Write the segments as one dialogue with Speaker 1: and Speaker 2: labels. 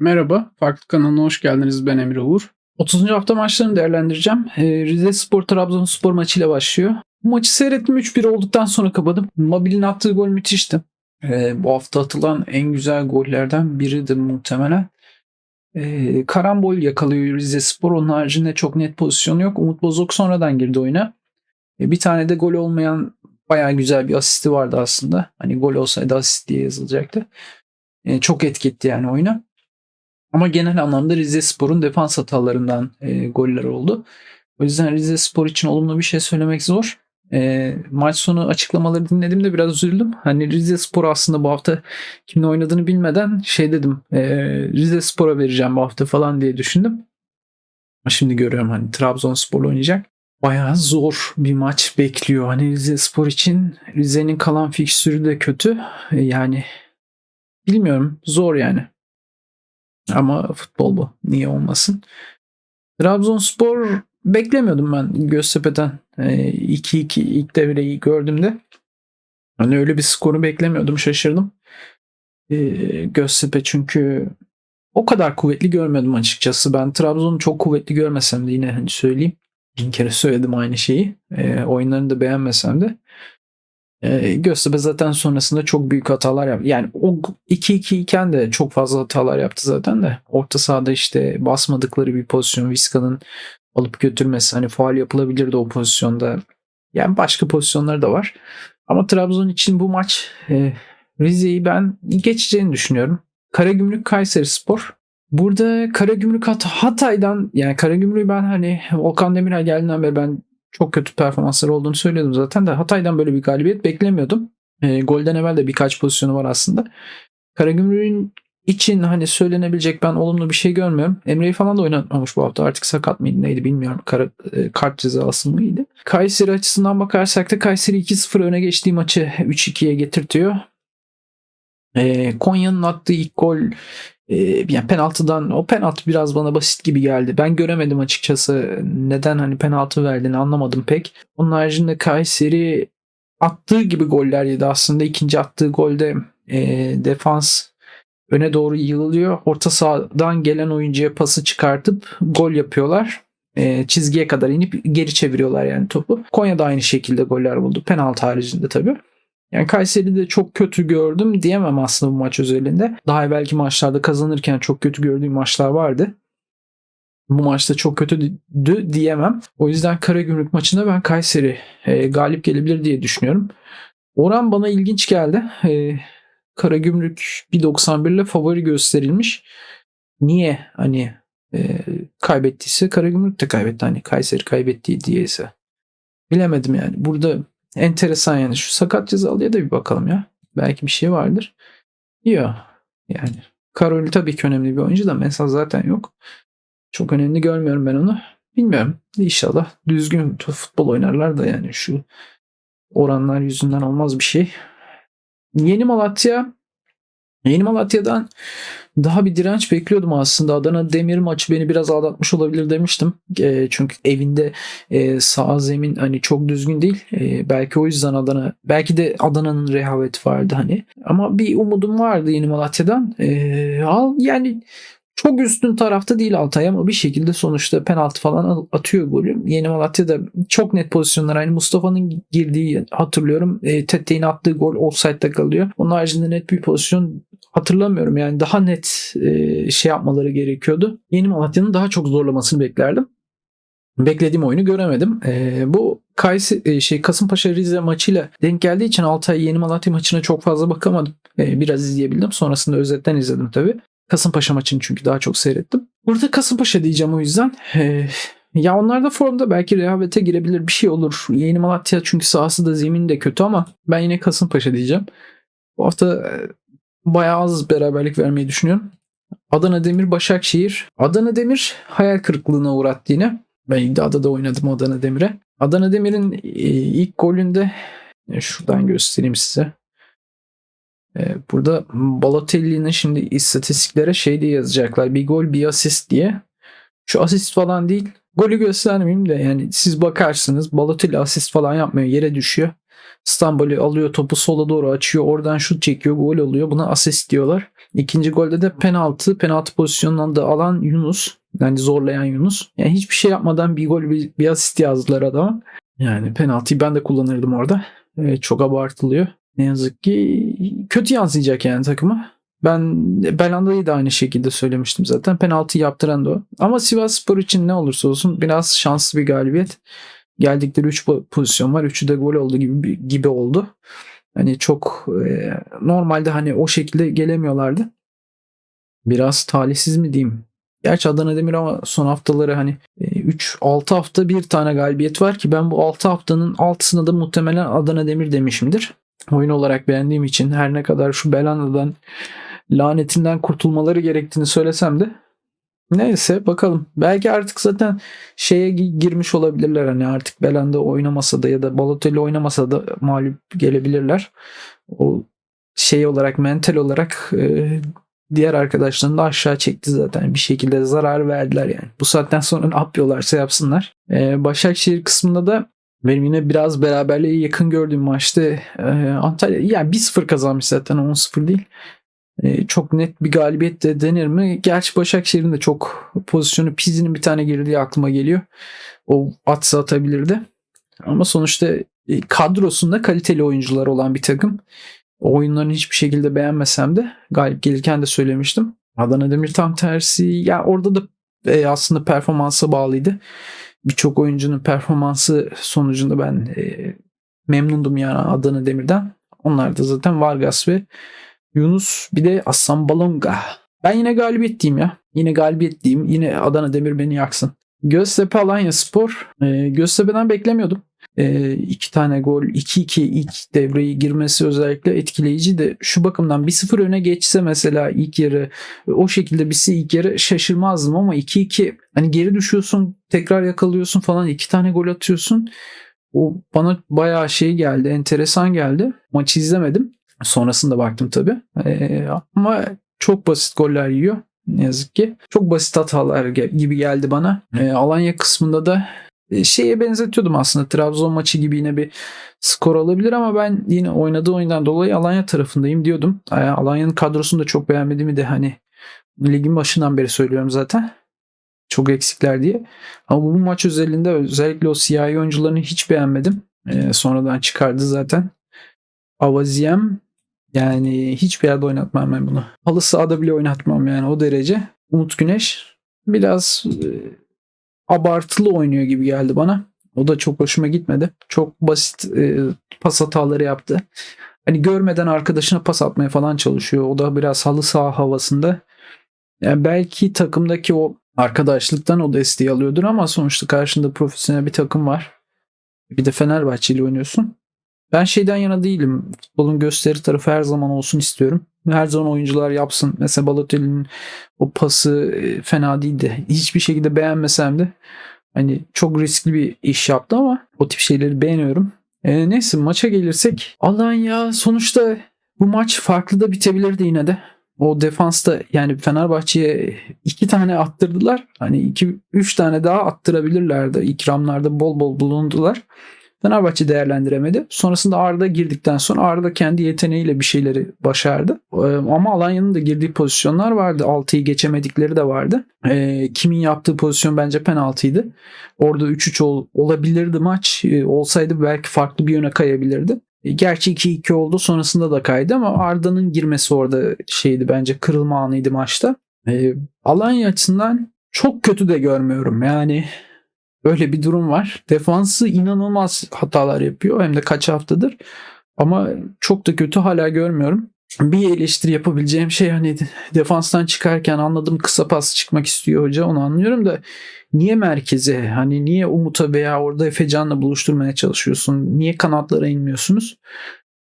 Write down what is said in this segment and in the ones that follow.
Speaker 1: Merhaba, Farklı kanalına hoş geldiniz. Ben Emre Uğur. 30. hafta maçlarını değerlendireceğim. Ee, Rize Spor Trabzonspor maçıyla başlıyor. Bu maçı seyrettim 3-1 olduktan sonra kapadım. Mobil'in attığı gol müthişti. Ee, bu hafta atılan en güzel gollerden biridir muhtemelen. Ee, karambol yakalıyor Rize Spor. Onun haricinde çok net pozisyon yok. Umut Bozok sonradan girdi oyuna. Bir tane de gol olmayan bayağı güzel bir asisti vardı aslında. Hani gol olsaydı asist diye yazılacaktı. Çok etki yani oyuna. Ama genel anlamda Rize Spor'un defans hatalarından e, goller oldu. O yüzden Rize Spor için olumlu bir şey söylemek zor. E, maç sonu açıklamaları dinlediğimde biraz üzüldüm. Hani Rize Spor aslında bu hafta kimin oynadığını bilmeden şey dedim. E, Rize Spor'a vereceğim bu hafta falan diye düşündüm. Ama şimdi görüyorum hani Trabzonspor oynayacak. Bayağı zor bir maç bekliyor. Hani Rize Spor için Rize'nin kalan fikstürü de kötü. E, yani bilmiyorum zor yani. Ama futbol bu. Niye olmasın? Trabzonspor beklemiyordum ben Göztepe'den. 2-2 ilk devreyi gördüğümde. Hani öyle bir skoru beklemiyordum. Şaşırdım. Göztepe çünkü o kadar kuvvetli görmedim açıkçası. Ben Trabzon'u çok kuvvetli görmesem de yine hani söyleyeyim. Bin kere söyledim aynı şeyi. E, oyunlarını da beğenmesem de. E, Göztepe zaten sonrasında çok büyük hatalar yaptı. Yani o 2-2 iken de çok fazla hatalar yaptı zaten de. Orta sahada işte basmadıkları bir pozisyon. Viska'nın alıp götürmesi. Hani faal yapılabilirdi o pozisyonda. Yani başka pozisyonları da var. Ama Trabzon için bu maç e, Rize'yi ben geçeceğini düşünüyorum. Karagümrük Kayseri Spor. Burada Karagümrük Hat Hatay'dan yani Karagümrük'ü ben hani Volkan Demirel geldiğinden beri ben çok kötü performansları olduğunu söylüyordum zaten de Hatay'dan böyle bir galibiyet beklemiyordum. E, golden evvel de birkaç pozisyonu var aslında. Karagümrük'ün için hani söylenebilecek ben olumlu bir şey görmüyorum. Emre'yi falan da oynatmamış bu hafta. Artık sakat mıydı neydi bilmiyorum. Kara, e, kart cezası mıydı? Kayseri açısından bakarsak da Kayseri 2-0 öne geçtiği maçı 3-2'ye getirtiyor. E, Konya'nın attığı ilk gol e, yani penaltıdan o penaltı biraz bana basit gibi geldi. Ben göremedim açıkçası neden hani penaltı verdiğini anlamadım pek. Onun haricinde Kayseri attığı gibi goller yedi aslında. ikinci attığı golde e, defans öne doğru yığılıyor. Orta sahadan gelen oyuncuya pası çıkartıp gol yapıyorlar. E, çizgiye kadar inip geri çeviriyorlar yani topu. Konya'da aynı şekilde goller buldu. Penaltı haricinde tabii. Yani Kayseri'de çok kötü gördüm diyemem aslında bu maç özelinde. Daha evvelki maçlarda kazanırken çok kötü gördüğüm maçlar vardı. Bu maçta çok kötü diyemem. O yüzden Karagümrük maçında ben Kayseri e, galip gelebilir diye düşünüyorum. Oran bana ilginç geldi. E, Karagümrük 1.91 ile favori gösterilmiş. Niye hani e, kaybettiyse Karagümrük de kaybetti. Hani Kayseri kaybettiği diyeyse. Bilemedim yani. Burada enteresan yani. Şu sakat cezalıya da bir bakalım ya. Belki bir şey vardır. Yok. Yani Karoli tabii ki önemli bir oyuncu da mesela zaten yok. Çok önemli görmüyorum ben onu. Bilmiyorum. İnşallah düzgün futbol oynarlar da yani şu oranlar yüzünden olmaz bir şey. Yeni Malatya Yeni Malatya'dan daha bir direnç bekliyordum aslında. Adana Demir maçı beni biraz aldatmış olabilir demiştim. E, çünkü evinde e, sağ zemin hani çok düzgün değil. E, belki o yüzden Adana belki de Adana'nın rehaveti vardı hani. Ama bir umudum vardı Yeni Malatya'dan. E, al yani çok üstün tarafta değil Altay ama bir şekilde sonuçta penaltı falan atıyor golü. Yeni Malatya'da çok net pozisyonlar. Aynı Mustafa'nın girdiği hatırlıyorum. E, Tette'nin attığı gol offside'da kalıyor. Onun haricinde net bir pozisyon hatırlamıyorum. Yani daha net e, şey yapmaları gerekiyordu. Yeni Malatya'nın daha çok zorlamasını beklerdim. Beklediğim oyunu göremedim. E, bu Kayseri, e, şey Kasımpaşa Rize maçıyla denk geldiği için Altay Yeni Malatya maçına çok fazla bakamadım. E, biraz izleyebildim. Sonrasında özetten izledim tabii. Kasımpaşa maçını çünkü daha çok seyrettim. Burada Kasımpaşa diyeceğim o yüzden. Ee, ya onlar da formda belki rehavete girebilir bir şey olur. Yeni Malatya çünkü sahası da zemin de kötü ama ben yine Kasımpaşa diyeceğim. Bu hafta e, bayağı az beraberlik vermeyi düşünüyorum. Adana Demir Başakşehir. Adana Demir hayal kırıklığına uğrattı yine. Ben iddiada da oynadım Adana Demir'e. Adana Demir'in e, ilk golünde e, şuradan göstereyim size. Ee, burada Balotelli'nin şimdi istatistiklere şey diye yazacaklar. Bir gol bir asist diye. Şu asist falan değil. Golü göstermeyeyim de yani siz bakarsınız Balotelli asist falan yapmıyor. Yere düşüyor. Stambol'i alıyor topu sola doğru açıyor. Oradan şut çekiyor. Gol oluyor. Buna asist diyorlar. İkinci golde de penaltı. Penaltı pozisyonundan da alan Yunus. Yani zorlayan Yunus. Yani hiçbir şey yapmadan bir gol bir, bir asist yazdılar adama. Yani penaltıyı ben de kullanırdım orada. Ee, çok abartılıyor. Ne yazık ki kötü yansıyacak yani takıma. Ben Belanda'yı da aynı şekilde söylemiştim zaten. Penaltı yaptıran da o. Ama Sivas Spor için ne olursa olsun biraz şanslı bir galibiyet. Geldikleri 3 pozisyon var. 3'ü de gol oldu gibi gibi oldu. Hani çok e, normalde hani o şekilde gelemiyorlardı. Biraz talihsiz mi diyeyim? Gerçi Adana Demir ama son haftaları hani 3-6 hafta bir tane galibiyet var ki ben bu 6 haftanın 6'sına da muhtemelen Adana Demir demişimdir. Oyun olarak beğendiğim için her ne kadar şu Belanda'dan lanetinden kurtulmaları gerektiğini söylesem de neyse bakalım. Belki artık zaten şeye girmiş olabilirler hani artık Belanda oynamasa da ya da Balotelli oynamasa da mağlup gelebilirler. O şey olarak mental olarak e, diğer arkadaşlarını da aşağı çekti zaten. Bir şekilde zarar verdiler yani. Bu saatten sonra ne yapıyorlarsa yapsınlar. Ee, Başakşehir kısmında da benim yine biraz beraberliğe yakın gördüğüm maçta e, Antalya yani 1-0 kazanmış zaten 10-0 değil. E, çok net bir galibiyet de denir mi? Gerçi Başakşehir'in de çok pozisyonu Pizzi'nin bir tane girdiği aklıma geliyor. O atsa atabilirdi. Ama sonuçta e, kadrosunda kaliteli oyuncular olan bir takım. O oyunlarını hiçbir şekilde beğenmesem de galip gelirken de söylemiştim. Adana Demir tam tersi. Ya orada da e, aslında performansa bağlıydı. Birçok oyuncunun performansı sonucunda ben e, memnundum yani Adana Demir'den. Onlar da zaten Vargas ve Yunus bir de Aslan Balonga. Ben yine galibiyet diyeyim ya. Yine galibiyet diyeyim. Yine Adana Demir beni yaksın. Göztepe Alanya Spor. E, Göztepe'den beklemiyordum e, iki tane gol 2-2 ilk devreyi girmesi özellikle etkileyici de şu bakımdan 1-0 öne geçse mesela ilk yarı o şekilde birisi ilk yarı şaşırmazdım ama 2-2 hani geri düşüyorsun tekrar yakalıyorsun falan iki tane gol atıyorsun. O bana bayağı şey geldi enteresan geldi. Maçı izlemedim. Sonrasında baktım tabi ee, ama çok basit goller yiyor ne yazık ki. Çok basit hatalar gibi geldi bana. E, Alanya kısmında da şeye benzetiyordum aslında. Trabzon maçı gibi yine bir skor olabilir ama ben yine oynadığı oyundan dolayı Alanya tarafındayım diyordum. Alanya'nın kadrosunu da çok beğenmediğimi de hani ligin başından beri söylüyorum zaten. Çok eksikler diye. Ama bu maç özelinde özellikle o siyahi oyuncularını hiç beğenmedim. Ee, sonradan çıkardı zaten. Avaziyem yani hiçbir yerde oynatmam ben bunu. Halı sahada bile oynatmam yani o derece. Umut Güneş biraz e, abartılı oynuyor gibi geldi bana. O da çok hoşuma gitmedi. Çok basit e, pas hataları yaptı. Hani görmeden arkadaşına pas atmaya falan çalışıyor. O da biraz halı saha havasında. Yani belki takımdaki o arkadaşlıktan o desteği alıyordur ama sonuçta karşında profesyonel bir takım var. Bir de Fenerbahçe ile oynuyorsun. Ben şeyden yana değilim. Futbolun gösteri tarafı her zaman olsun istiyorum. Her zaman oyuncular yapsın. Mesela Balotelli'nin o pası e, fena değildi. Hiçbir şekilde beğenmesem de hani çok riskli bir iş yaptı ama o tip şeyleri beğeniyorum. E, neyse maça gelirsek Allah'ın ya sonuçta bu maç farklı da bitebilirdi yine de. O defansta yani Fenerbahçe'ye iki tane attırdılar. Hani iki üç tane daha attırabilirlerdi. İkramlarda bol bol bulundular. Fenerbahçe değerlendiremedi. Sonrasında Arda girdikten sonra Arda kendi yeteneğiyle bir şeyleri başardı. Ee, ama Alanya'nın da girdiği pozisyonlar vardı. 6'yı geçemedikleri de vardı. Ee, kimin yaptığı pozisyon bence penaltıydı. Orada 3-3 ol, olabilirdi maç. Ee, olsaydı belki farklı bir yöne kayabilirdi. Gerçi 2-2 oldu sonrasında da kaydı ama Arda'nın girmesi orada şeydi bence kırılma anıydı maçta. Alanya açısından çok kötü de görmüyorum. Yani Öyle bir durum var. Defansı inanılmaz hatalar yapıyor hem de kaç haftadır. Ama çok da kötü hala görmüyorum. Bir eleştiri yapabileceğim şey hani defanstan çıkarken anladım kısa pas çıkmak istiyor hoca onu anlıyorum da niye merkeze hani niye Umut'a veya orada Efecan'la buluşturmaya çalışıyorsun? Niye kanatlara inmiyorsunuz?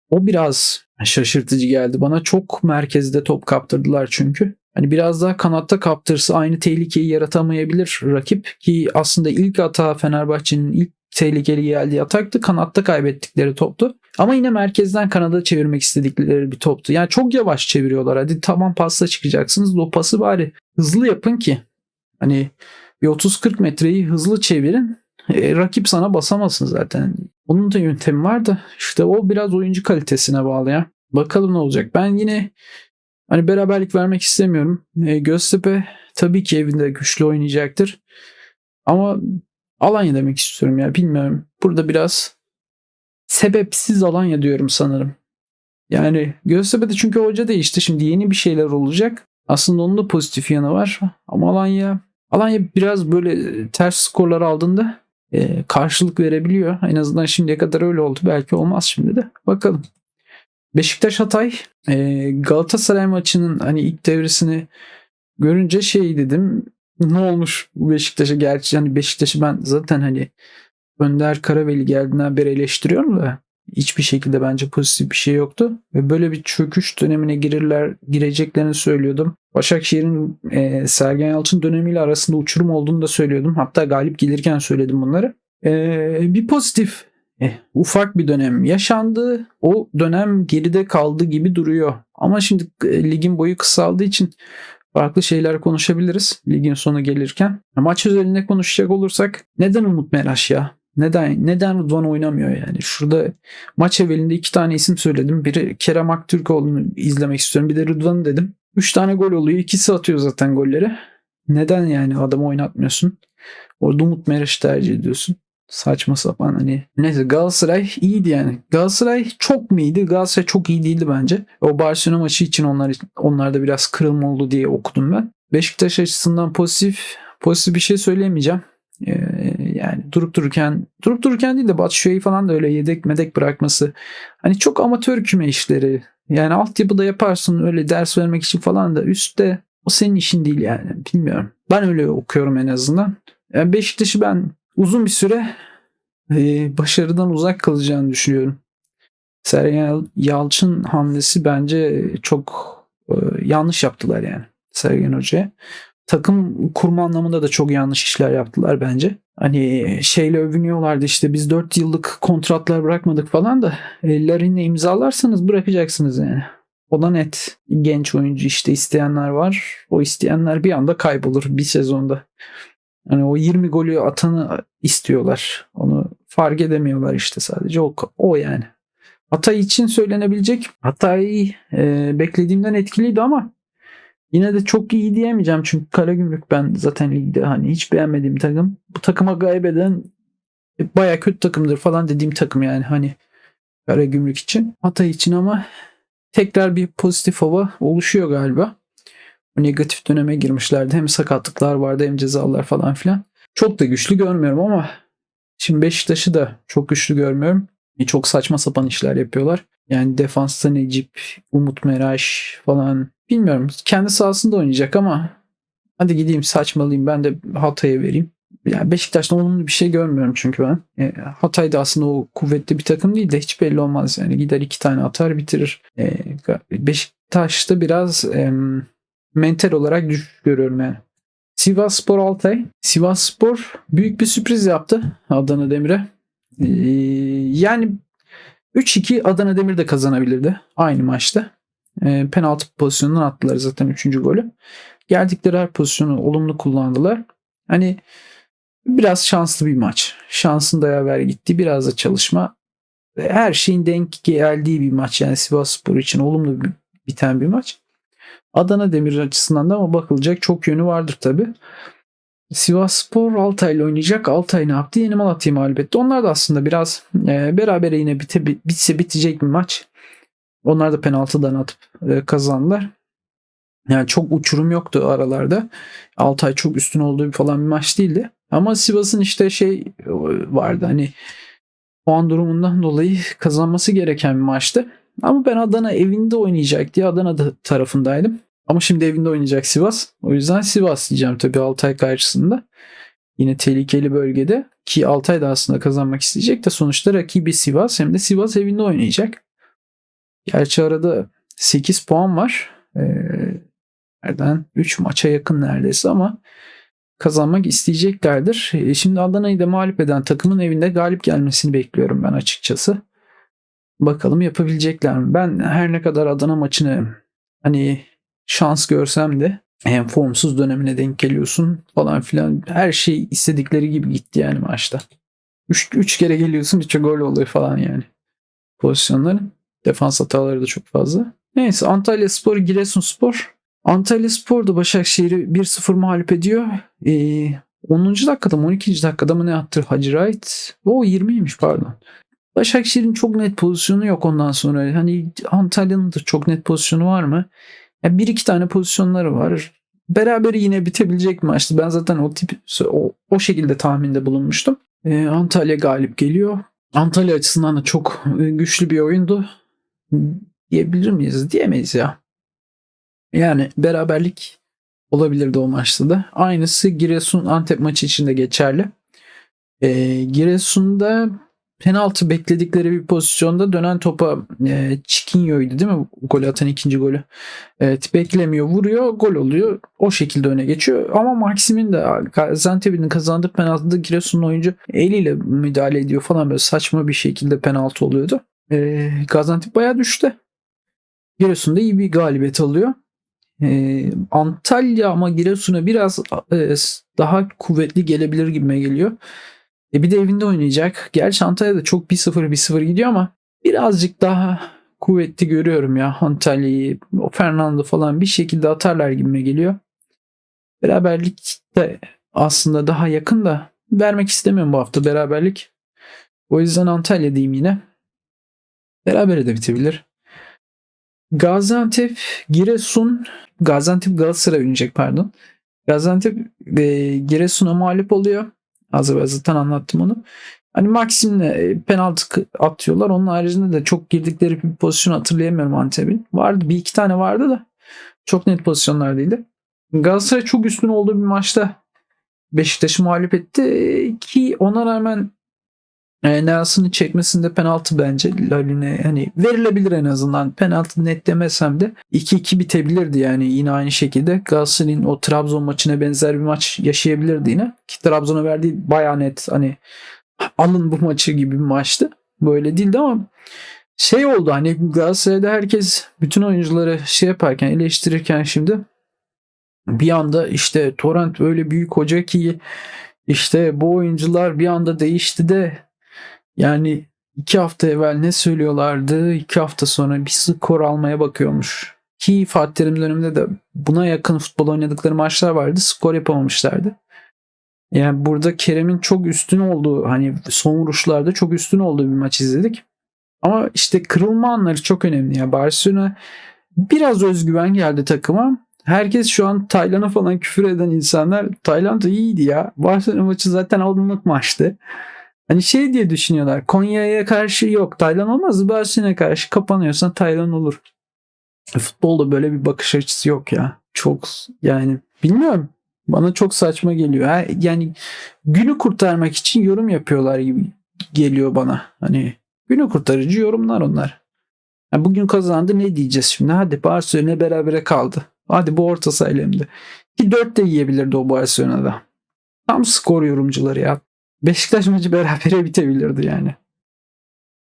Speaker 1: O biraz şaşırtıcı geldi bana. Çok merkezde top kaptırdılar çünkü. Hani biraz daha kanatta kaptırsa aynı tehlikeyi yaratamayabilir rakip ki aslında ilk hata Fenerbahçe'nin ilk tehlikeli geldiği ataktı. Kanatta kaybettikleri toptu. Ama yine merkezden kanada çevirmek istedikleri bir toptu. Yani çok yavaş çeviriyorlar. Hadi tamam pasla çıkacaksınız. O pası bari hızlı yapın ki hani bir 30-40 metreyi hızlı çevirin. e, rakip sana basamasın zaten. Onun da yöntemi var da işte o biraz oyuncu kalitesine bağlı ya. Bakalım ne olacak. Ben yine hani beraberlik vermek istemiyorum. E, Göztepe tabii ki evinde güçlü oynayacaktır. Ama Alanya demek istiyorum ya bilmiyorum. Burada biraz sebepsiz Alanya diyorum sanırım. Yani Göztepe'de çünkü hoca değişti. Şimdi yeni bir şeyler olacak. Aslında onun da pozitif yanı var. Ama Alanya Alanya biraz böyle ters skorlar aldığında e, karşılık verebiliyor. En azından şimdiye kadar öyle oldu. Belki olmaz şimdi de. Bakalım. Beşiktaş Hatay e, Galatasaray maçının hani ilk devresini görünce şey dedim ne olmuş bu Beşiktaş'a gerçi hani Beşiktaş'ı ben zaten hani Önder Karaveli geldiğinden beri eleştiriyorum da hiçbir şekilde bence pozitif bir şey yoktu. Ve böyle bir çöküş dönemine girirler, gireceklerini söylüyordum. Başakşehir'in e, Sergen Yalçın dönemiyle arasında uçurum olduğunu da söylüyordum. Hatta galip gelirken söyledim bunları. E, bir pozitif eh, ufak bir dönem yaşandı. O dönem geride kaldı gibi duruyor. Ama şimdi e, ligin boyu kısaldığı için farklı şeyler konuşabiliriz ligin sonu gelirken. Maç özelinde konuşacak olursak neden Umut Meraş ya? Neden neden Rıdvan oynamıyor yani? Şurada maç evvelinde iki tane isim söyledim. Biri Kerem Aktürkoğlu'nu izlemek istiyorum. Bir de Rıdvan'ı dedim. Üç tane gol oluyor. İkisi atıyor zaten golleri. Neden yani adamı oynatmıyorsun? Orada Umut Meraş'ı tercih ediyorsun. Saçma sapan hani. Neyse Galatasaray iyiydi yani. Galatasaray çok mu iyiydi? Galatasaray çok iyi değildi bence. O Barcelona maçı için onlar onlarda biraz kırılma oldu diye okudum ben. Beşiktaş açısından pozitif pozitif bir şey söyleyemeyeceğim. Ee, yani durup dururken durup dururken değil de Batshuayi falan da öyle yedek medek bırakması. Hani çok amatör küme işleri. Yani altyapıda yaparsın öyle ders vermek için falan da üstte o senin işin değil yani. Bilmiyorum. Ben öyle okuyorum en azından. Yani Beşiktaş'ı ben uzun bir süre e, başarıdan uzak kalacağını düşünüyorum. Sergen Yalçın hamlesi bence çok e, yanlış yaptılar yani Sergen Hoca'ya. Takım kurma anlamında da çok yanlış işler yaptılar bence. Hani şeyle övünüyorlardı işte biz 4 yıllık kontratlar bırakmadık falan da Larin'le imzalarsanız bırakacaksınız yani. O da net. Genç oyuncu işte isteyenler var. O isteyenler bir anda kaybolur bir sezonda. Hani o 20 golü atanı istiyorlar. Onu fark edemiyorlar işte sadece o, o yani. Hatay için söylenebilecek. Hatay e, beklediğimden etkiliydi ama yine de çok iyi diyemeyeceğim. Çünkü Karagümrük ben zaten ligde hani hiç beğenmediğim takım. Bu takıma kaybeden baya kötü takımdır falan dediğim takım yani hani Karagümrük için. Hatay için ama tekrar bir pozitif hava oluşuyor galiba. Negatif döneme girmişlerdi. Hem sakatlıklar vardı hem cezalar falan filan. Çok da güçlü görmüyorum ama şimdi Beşiktaş'ı da çok güçlü görmüyorum. Çok saçma sapan işler yapıyorlar. Yani defansta Necip, Umut Meraş falan bilmiyorum. Kendi sahasında oynayacak ama hadi gideyim saçmalıyım ben de Hatay'a vereyim. Yani Beşiktaş'ta olumlu bir şey görmüyorum çünkü ben. E, Hatay da aslında o kuvvetli bir takım değil de hiç belli olmaz. Yani gider iki tane atar bitirir. E, Beşiktaş'ta biraz e, mental olarak düşüş görüyorum yani. Sivas Spor Altay. Sivas Spor büyük bir sürpriz yaptı Adana Demir'e. Ee, yani 3-2 Adana Demir de kazanabilirdi aynı maçta. Ee, penaltı pozisyonundan attılar zaten 3. golü. Geldikleri her pozisyonu olumlu kullandılar. Hani biraz şanslı bir maç. Şansın da yaver gitti. Biraz da çalışma. Her şeyin denk geldiği bir maç. Yani Sivas Spor için olumlu biten bir maç. Adana Demir açısından da ama bakılacak çok yönü vardır tabi. Sivas Spor Altay ile oynayacak. Altay ne yaptı? Yeni Malatya'yı mağlup etti. Onlar da aslında biraz e, berabere yine bite, bitse bitecek bir maç. Onlar da penaltıdan atıp e, kazandılar. Yani çok uçurum yoktu aralarda. Altay çok üstün olduğu falan bir maç değildi. Ama Sivas'ın işte şey e, vardı hani puan durumundan dolayı kazanması gereken bir maçtı. Ama ben Adana evinde oynayacak diye Adana tarafındaydım. Ama şimdi evinde oynayacak Sivas. O yüzden Sivas diyeceğim tabii Altay karşısında. Yine tehlikeli bölgede ki Altay da aslında kazanmak isteyecek de sonuçta rakibi Sivas hem de Sivas evinde oynayacak. Gerçi arada 8 puan var. Ee, nereden 3 maça yakın neredeyse ama kazanmak isteyeceklerdir. Ee, şimdi Adana'yı da mağlup eden takımın evinde galip gelmesini bekliyorum ben açıkçası. Bakalım yapabilecekler mi? Ben her ne kadar Adana maçını hani şans görsem de hem formsuz dönemine denk geliyorsun falan filan. Her şey istedikleri gibi gitti yani maçta. 3 3 kere geliyorsun 3'e gol oluyor falan yani. Pozisyonların. Defans hataları da çok fazla. Neyse Antalya Spor, Giresun Spor. Antalya Spor da Başakşehir'i 1-0 mağlup ediyor. Ee, 10. dakikada mı 12. dakikada mı ne attı Hacı Wright? O 20'ymiş pardon. Başakşehir'in çok net pozisyonu yok ondan sonra. Hani Antalya'nın da çok net pozisyonu var mı? Ya bir iki tane pozisyonları var. Beraber yine bitebilecek bir maçtı. Ben zaten o tip o, o şekilde tahminde bulunmuştum. Ee, Antalya galip geliyor. Antalya açısından da çok e, güçlü bir oyundu. Diyebilir miyiz? Diyemeyiz ya. Yani beraberlik olabilirdi o maçta da. Aynısı Giresun Antep maçı için de geçerli. Ee, Giresun'da penaltı bekledikleri bir pozisyonda dönen topa e, Çikinyo'ydu değil mi? Gol atan ikinci golü. Evet beklemiyor vuruyor gol oluyor. O şekilde öne geçiyor. Ama Maxim'in de Gaziantep'in kazandığı penaltıda Giresun'un oyuncu eliyle müdahale ediyor falan böyle saçma bir şekilde penaltı oluyordu. E, Gaziantep bayağı düştü. Giresun'da iyi bir galibiyet alıyor. Ee, Antalya ama Giresun'a biraz e, daha kuvvetli gelebilir gibime geliyor. E bir de evinde oynayacak. Gerçi Antalya'da çok 1-0 1-0 gidiyor ama birazcık daha kuvvetli görüyorum ya Antalya'yı. O Fernando falan bir şekilde atarlar gibime geliyor. Beraberlik de aslında daha yakın da vermek istemiyorum bu hafta beraberlik. O yüzden Antalya diyeyim yine. Beraber de bitebilir. Gaziantep, Giresun, Gaziantep Galatasaray oynayacak pardon. Gaziantep e, Giresun'a mağlup oluyor. Az evvel zaten anlattım onu. Hani Maxim'le e, penaltı atıyorlar. Onun haricinde de çok girdikleri bir pozisyon hatırlayamıyorum Antep'in. Vardı bir iki tane vardı da çok net pozisyonlar değildi. Galatasaray çok üstün olduğu bir maçta Beşiktaş'ı mağlup etti ki ona rağmen e, çekmesinde penaltı bence Laline hani verilebilir en azından. Penaltı net demesem de 2-2 bitebilirdi yani yine aynı şekilde. Galatasaray'ın o Trabzon maçına benzer bir maç yaşayabilirdi yine. Ki Trabzon'a verdiği baya net hani alın bu maçı gibi bir maçtı. Böyle değildi ama şey oldu hani Galatasaray'da herkes bütün oyuncuları şey yaparken eleştirirken şimdi bir anda işte Torrent öyle büyük hoca ki işte bu oyuncular bir anda değişti de yani iki hafta evvel ne söylüyorlardı? İki hafta sonra bir skor almaya bakıyormuş. Ki Fatih Terim döneminde de buna yakın futbol oynadıkları maçlar vardı. Skor yapamamışlardı. Yani burada Kerem'in çok üstün olduğu hani son vuruşlarda çok üstün olduğu bir maç izledik. Ama işte kırılma anları çok önemli. Yani Barcelona biraz özgüven geldi takıma. Herkes şu an Tayland'a falan küfür eden insanlar Tayland iyiydi ya. Barcelona maçı zaten alınmak maçtı. Hani şey diye düşünüyorlar. Konya'ya karşı yok. Taylan olmaz. Barcelona'ya karşı kapanıyorsan Taylan olur. E, futbolda böyle bir bakış açısı yok ya. Çok yani bilmiyorum. Bana çok saçma geliyor. Yani günü kurtarmak için yorum yapıyorlar gibi geliyor bana. Hani günü kurtarıcı yorumlar onlar. Yani bugün kazandı ne diyeceğiz şimdi? Hadi Barcelona berabere kaldı. Hadi bu orta sahayla Ki 4 de yiyebilirdi o Barcelona'da. Tam skor yorumcuları ya. Beşiktaş maçı berabere bitebilirdi yani.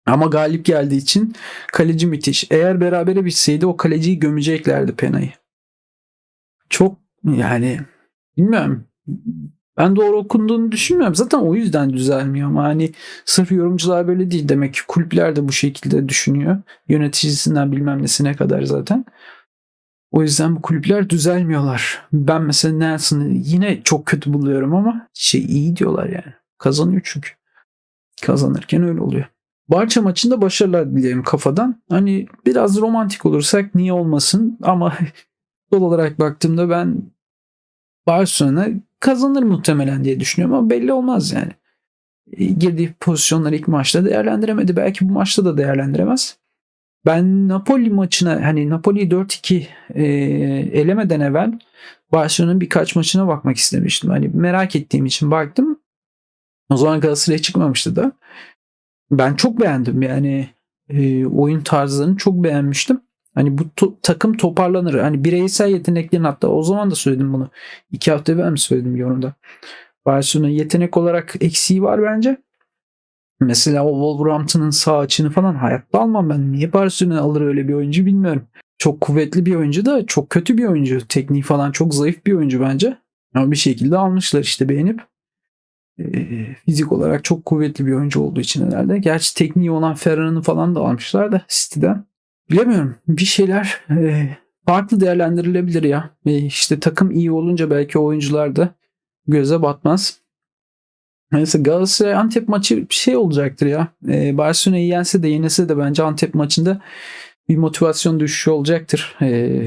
Speaker 1: Ama galip geldiği için kaleci müthiş. Eğer berabere bitseydi o kaleciyi gömeceklerdi Pena'yı. Çok yani bilmiyorum. Ben doğru okunduğunu düşünmüyorum. Zaten o yüzden düzelmiyor ama hani sırf yorumcular böyle değil. Demek ki kulüpler de bu şekilde düşünüyor. Yöneticisinden bilmem nesine kadar zaten. O yüzden bu kulüpler düzelmiyorlar. Ben mesela Nelson'ı yine çok kötü buluyorum ama şey iyi diyorlar yani. Kazanıyor çünkü. Kazanırken öyle oluyor. Barça maçında başarılar dilerim kafadan. Hani biraz romantik olursak niye olmasın ama futbol olarak baktığımda ben Barcelona kazanır muhtemelen diye düşünüyorum ama belli olmaz yani. Girdiği pozisyonları ilk maçta değerlendiremedi. Belki bu maçta da değerlendiremez. Ben Napoli maçına hani Napoli'yi 4-2 e, elemeden evvel Barcelona'nın birkaç maçına bakmak istemiştim. Hani merak ettiğim için baktım. O zaman Galatasaray çıkmamıştı da. Ben çok beğendim yani e, oyun tarzlarını çok beğenmiştim. Hani bu to- takım toparlanır. Hani bireysel yeteneklerin hatta o zaman da söyledim bunu. İki hafta evvel mi söyledim yorumda. Barcelona yetenek olarak eksiği var bence. Mesela o Wolverhampton'ın sağ açını falan hayatta almam ben. Niye Barcelona alır öyle bir oyuncu bilmiyorum. çok kuvvetli bir oyuncu da çok kötü bir oyuncu. Tekniği falan çok zayıf bir oyuncu bence. Ama bir şekilde almışlar işte beğenip. Ee, fizik olarak çok kuvvetli bir oyuncu olduğu için herhalde. Gerçi tekniği olan Ferrar'ını falan da almışlar da City'den. Bilemiyorum. Bir şeyler e, farklı değerlendirilebilir ya. E, işte takım iyi olunca belki oyuncular da göze batmaz. Neyse Galatasaray Antep maçı bir şey olacaktır ya. E, Barcelona'yı yense de yenese de bence Antep maçında bir motivasyon düşüşü olacaktır. E,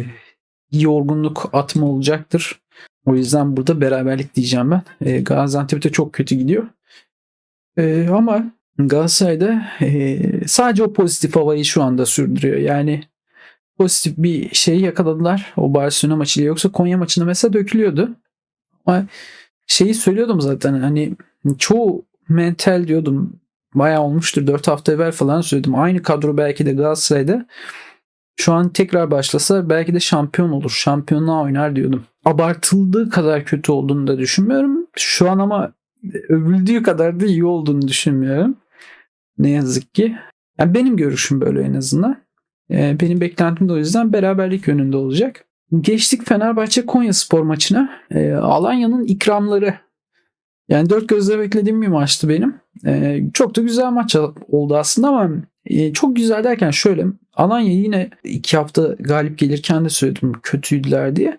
Speaker 1: yorgunluk atma olacaktır. O yüzden burada beraberlik diyeceğim ben. E, Gaziantep'te çok kötü gidiyor. E, ama Galatasaray'da e, sadece o pozitif havayı şu anda sürdürüyor. Yani pozitif bir şey yakaladılar o Barcelona maçıyla. Yoksa Konya maçında mesela dökülüyordu. Ama şeyi söylüyordum zaten hani çoğu mental diyordum. Bayağı olmuştur 4 hafta evvel falan söyledim. Aynı kadro belki de Galatasaray'da şu an tekrar başlasa belki de şampiyon olur. Şampiyonluğa oynar diyordum. Abartıldığı kadar kötü olduğunu da düşünmüyorum. Şu an ama övüldüğü kadar da iyi olduğunu düşünmüyorum. Ne yazık ki. Yani benim görüşüm böyle en azından. Ee, benim beklentim de o yüzden beraberlik yönünde olacak. Geçtik Fenerbahçe Konya spor maçına. Ee, Alanya'nın ikramları. Yani dört gözle beklediğim bir maçtı benim. Ee, çok da güzel maç oldu aslında ama e, çok güzel derken şöyle. Alanya yine iki hafta galip gelirken de söyledim kötüydüler diye.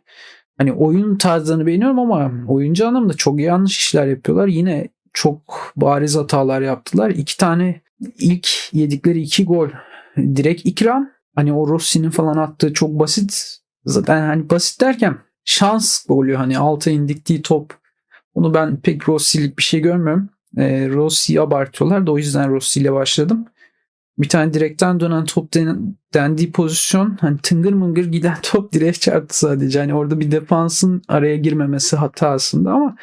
Speaker 1: Hani oyun tarzlarını beğeniyorum ama oyuncu anlamında çok yanlış işler yapıyorlar. Yine çok bariz hatalar yaptılar. İki tane ilk yedikleri iki gol direkt ikram. Hani o Rossi'nin falan attığı çok basit. Zaten hani basit derken şans golü hani alta indiktiği top. Onu ben pek Rossi'lik bir şey görmüyorum. E, Rossi'yi abartıyorlar da o yüzden Rossi ile başladım. Bir tane direkten dönen top den, dendiği pozisyon hani tıngır mıngır giden top direğe çarptı sadece. Hani orada bir defansın araya girmemesi hata aslında ama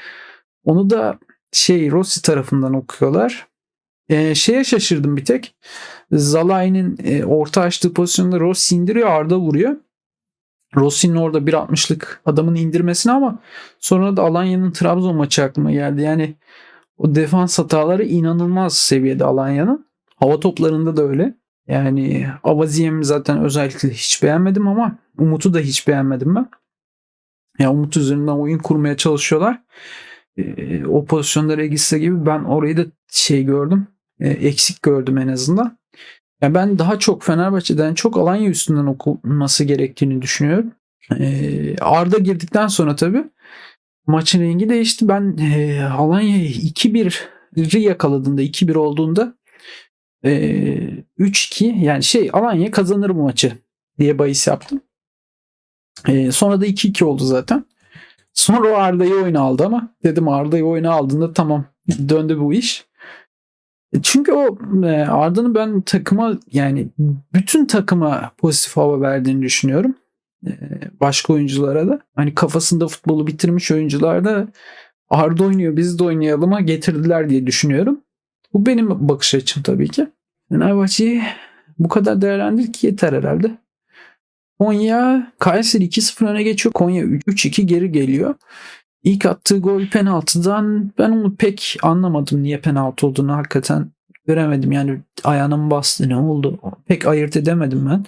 Speaker 1: onu da şey Rossi tarafından okuyorlar. E, şeye şaşırdım bir tek. Zalai'nin e, orta açtığı pozisyonda Rossi indiriyor Arda vuruyor. Rossi'nin orada 1.60'lık adamın indirmesini ama sonra da Alanya'nın Trabzon maçı aklıma geldi. Yani o defans hataları inanılmaz seviyede Alanya'nın. Hava toplarında da öyle. Yani Avaziyem'i zaten özellikle hiç beğenmedim ama Umut'u da hiç beğenmedim ben. Yani Umut üzerinden oyun kurmaya çalışıyorlar. Ee, o pozisyonda Regista gibi ben orayı da şey gördüm. E, eksik gördüm en azından. Yani ben daha çok Fenerbahçe'den çok Alanya üstünden okunması gerektiğini düşünüyorum. E, Arda girdikten sonra tabii maçın rengi değişti. Ben e, Alanya'yı 2-1'i yakaladığında 2-1 olduğunda e, 3-2 yani şey Alanya kazanır bu maçı diye bahis yaptım. E, sonra da 2-2 oldu zaten. Sonra o Arda'yı oyuna aldı ama dedim Arda'yı oyuna aldığında tamam döndü bu iş. Çünkü o e, Arda'nın ben takıma yani bütün takıma pozitif hava verdiğini düşünüyorum. E, başka oyunculara da. Hani kafasında futbolu bitirmiş oyuncular da Arda oynuyor biz de oynayalım'a getirdiler diye düşünüyorum. Bu benim bakış açım tabii ki. Fenerbahçe'yi bu kadar değerlendir ki yeter herhalde. Konya Kayseri 2-0 öne geçiyor. Konya 3-2 geri geliyor. İlk attığı gol penaltıdan ben onu pek anlamadım niye penaltı olduğunu hakikaten göremedim. Yani ayağına mı bastı ne oldu pek ayırt edemedim ben.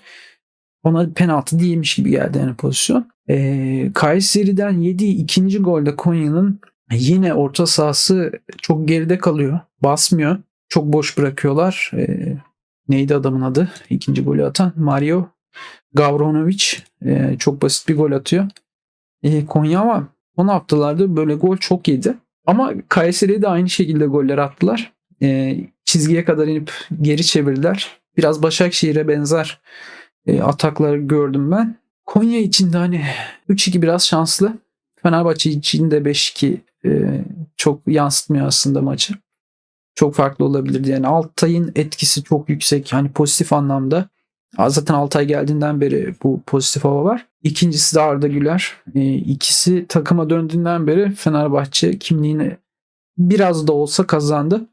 Speaker 1: Ona penaltı değilmiş gibi geldi yani pozisyon. Ee, Kayseri'den yediği ikinci golde Konya'nın yine orta sahası çok geride kalıyor. Basmıyor. Çok boş bırakıyorlar. Ee, neydi adamın adı? İkinci golü atan Mario Gavronovic. Ee, çok basit bir gol atıyor. Ee, Konya ama son haftalarda böyle gol çok yedi. Ama Kayseri'ye de aynı şekilde goller attılar. E, çizgiye kadar inip geri çevirdiler. Biraz Başakşehir'e benzer e, atakları gördüm ben. Konya için de hani 3-2 biraz şanslı. Fenerbahçe için de 5-2 e, çok yansıtmıyor aslında maçı. Çok farklı olabilirdi. Yani Altay'ın etkisi çok yüksek. Hani pozitif anlamda. Zaten Altay geldiğinden beri bu pozitif hava var. İkincisi de Arda Güler. E, ikisi takıma döndüğünden beri Fenerbahçe kimliğini biraz da olsa kazandı.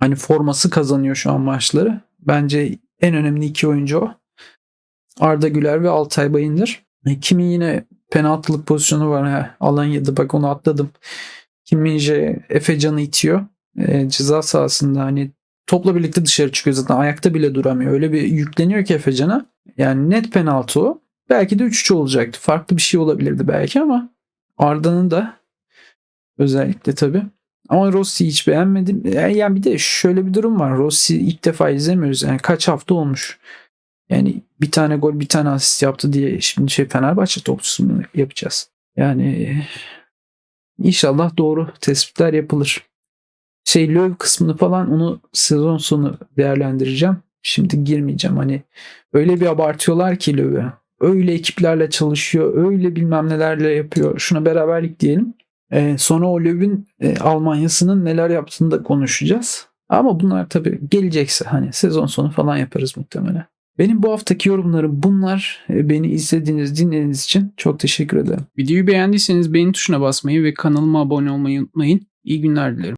Speaker 1: Hani forması kazanıyor şu an maçları. Bence en önemli iki oyuncu o. Arda Güler ve Altay Bayındır. E, kimin yine penaltılık pozisyonu var. He, Alanya'da bak onu atladım. Kim Minje Efe Can'ı itiyor. E, ceza sahasında hani topla birlikte dışarı çıkıyor zaten. Ayakta bile duramıyor. Öyle bir yükleniyor ki Efecan'a. Yani net penaltı o. Belki de 3-3 olacaktı. Farklı bir şey olabilirdi belki ama Arda'nın da özellikle tabii. Ama Rossi'yi hiç beğenmedim. Yani bir de şöyle bir durum var. Rossi ilk defa izlemiyoruz. Yani kaç hafta olmuş. Yani bir tane gol bir tane asist yaptı diye şimdi şey Fenerbahçe topçusu mu yapacağız? Yani inşallah doğru tespitler yapılır. Şey Löw kısmını falan onu sezon sonu değerlendireceğim. Şimdi girmeyeceğim. Hani öyle bir abartıyorlar ki Löw'ü. Öyle ekiplerle çalışıyor. Öyle bilmem nelerle yapıyor. Şuna beraberlik diyelim. Ee, sonra o Löw'ün e, Almanya'sının neler yaptığını da konuşacağız. Ama bunlar tabii gelecekse hani sezon sonu falan yaparız muhtemelen. Benim bu haftaki yorumlarım bunlar. E, Beni izlediğiniz, dinlediğiniz için çok teşekkür ederim.
Speaker 2: Videoyu beğendiyseniz beğeni tuşuna basmayı ve kanalıma abone olmayı unutmayın. İyi günler dilerim.